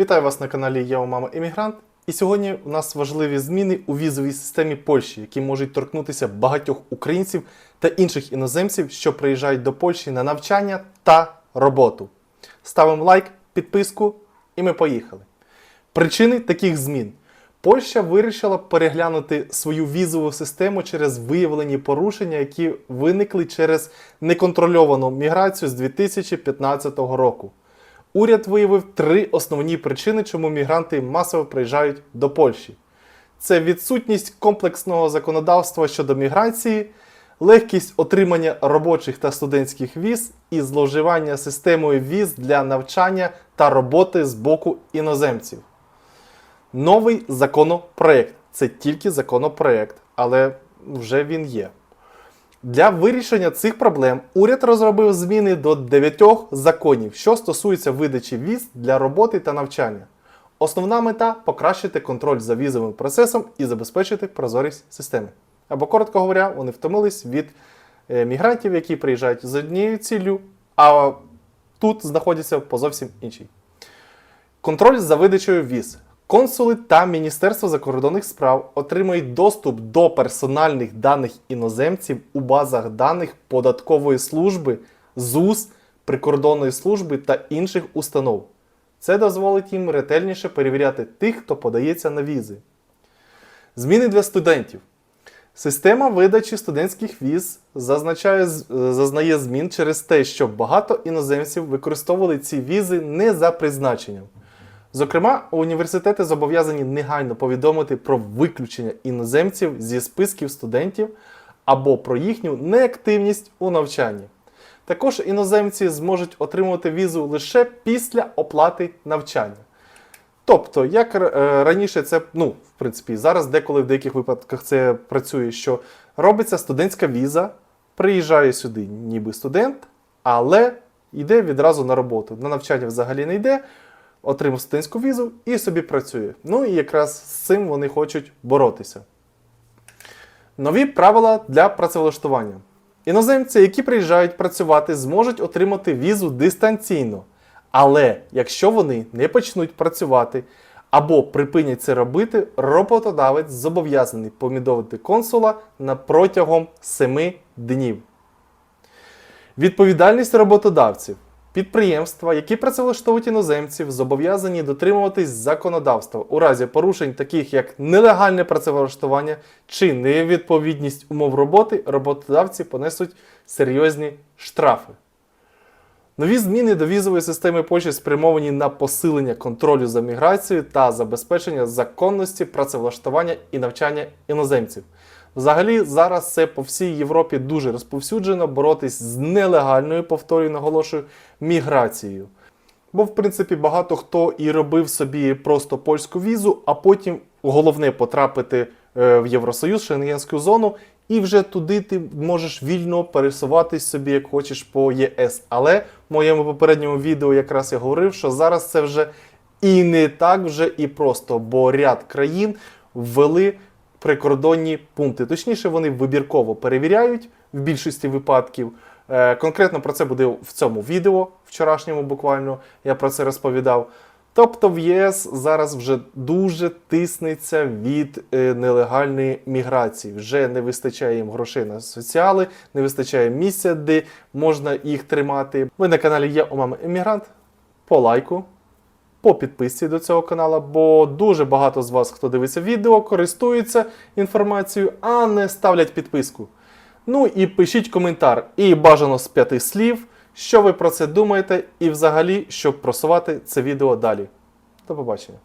Вітаю вас на каналі Я у мама Емігрант. І сьогодні у нас важливі зміни у візовій системі Польщі, які можуть торкнутися багатьох українців та інших іноземців, що приїжджають до Польщі на навчання та роботу. Ставимо лайк, підписку, і ми поїхали. Причини таких змін. Польща вирішила переглянути свою візову систему через виявлені порушення, які виникли через неконтрольовану міграцію з 2015 року. Уряд виявив три основні причини, чому мігранти масово приїжджають до Польщі: це відсутність комплексного законодавства щодо міграції, легкість отримання робочих та студентських віз і зловживання системою віз для навчання та роботи з боку іноземців. Новий законопроект. Це тільки законопроект, але вже він є. Для вирішення цих проблем уряд розробив зміни до дев'ятьох законів, що стосуються видачі віз для роботи та навчання. Основна мета покращити контроль за візовим процесом і забезпечити прозорість системи. Або, коротко говоря, вони втомились від е, мігрантів, які приїжджають з однією ціллю, а тут знаходяться по зовсім іншій. Контроль за видачею віз. Консули та Міністерство закордонних справ отримують доступ до персональних даних іноземців у базах даних податкової служби, ЗУС, прикордонної служби та інших установ. Це дозволить їм ретельніше перевіряти тих, хто подається на візи. Зміни для студентів. Система видачі студентських віз зазначає, е, зазнає змін через те, що багато іноземців використовували ці візи не за призначенням. Зокрема, університети зобов'язані негайно повідомити про виключення іноземців зі списків студентів або про їхню неактивність у навчанні. Також іноземці зможуть отримувати візу лише після оплати навчання. Тобто, як е, раніше це, ну, в принципі, зараз деколи в деяких випадках це працює, що робиться студентська віза, приїжджає сюди ніби студент, але йде відразу на роботу. На навчання взагалі не йде, отримав студентську візу і собі працює. Ну і якраз з цим вони хочуть боротися. Нові правила для працевлаштування. Іноземці, які приїжджають працювати, зможуть отримати візу дистанційно. Але якщо вони не почнуть працювати або припинять це робити, роботодавець зобов'язаний повідомити консула на протягом 7 днів. Відповідальність роботодавців. Підприємства, які працевлаштовують іноземців, зобов'язані дотримуватись законодавства у разі порушень, таких як нелегальне працевлаштування чи невідповідність умов роботи, роботодавці понесуть серйозні штрафи. Нові зміни до візової системи Польщі спрямовані на посилення контролю за міграцією та забезпечення законності працевлаштування і навчання іноземців. Взагалі, зараз це по всій Європі дуже розповсюджено боротись з нелегальною, повторюю, наголошую, міграцією. Бо, в принципі, багато хто і робив собі просто польську візу, а потім головне потрапити е, в Євросоюз, Шенгенську зону, і вже туди ти можеш вільно пересуватись собі, як хочеш по ЄС. Але в моєму попередньому відео якраз я говорив, що зараз це вже і не так вже і просто, бо ряд країн ввели прикордонні пункти. Точніше, вони вибірково перевіряють в більшості випадків. Е, Конкретно про це буде в цьому відео, вчорашньому буквально я про це розповідав. Тобто в ЄС зараз вже дуже тиснеться від е, нелегальної міграції. Вже не вистачає їм грошей на соціали, не вистачає місця, де можна їх тримати. Ви на каналі Я у мами Емігрант. По лайку, по підписці до цього каналу, бо дуже багато з вас, хто дивиться відео, користуються інформацією, а не ставлять підписку. Ну і пишіть коментар, і бажано з п'яти слів, що ви про це думаєте, і взагалі, щоб просувати це відео далі. До побачення.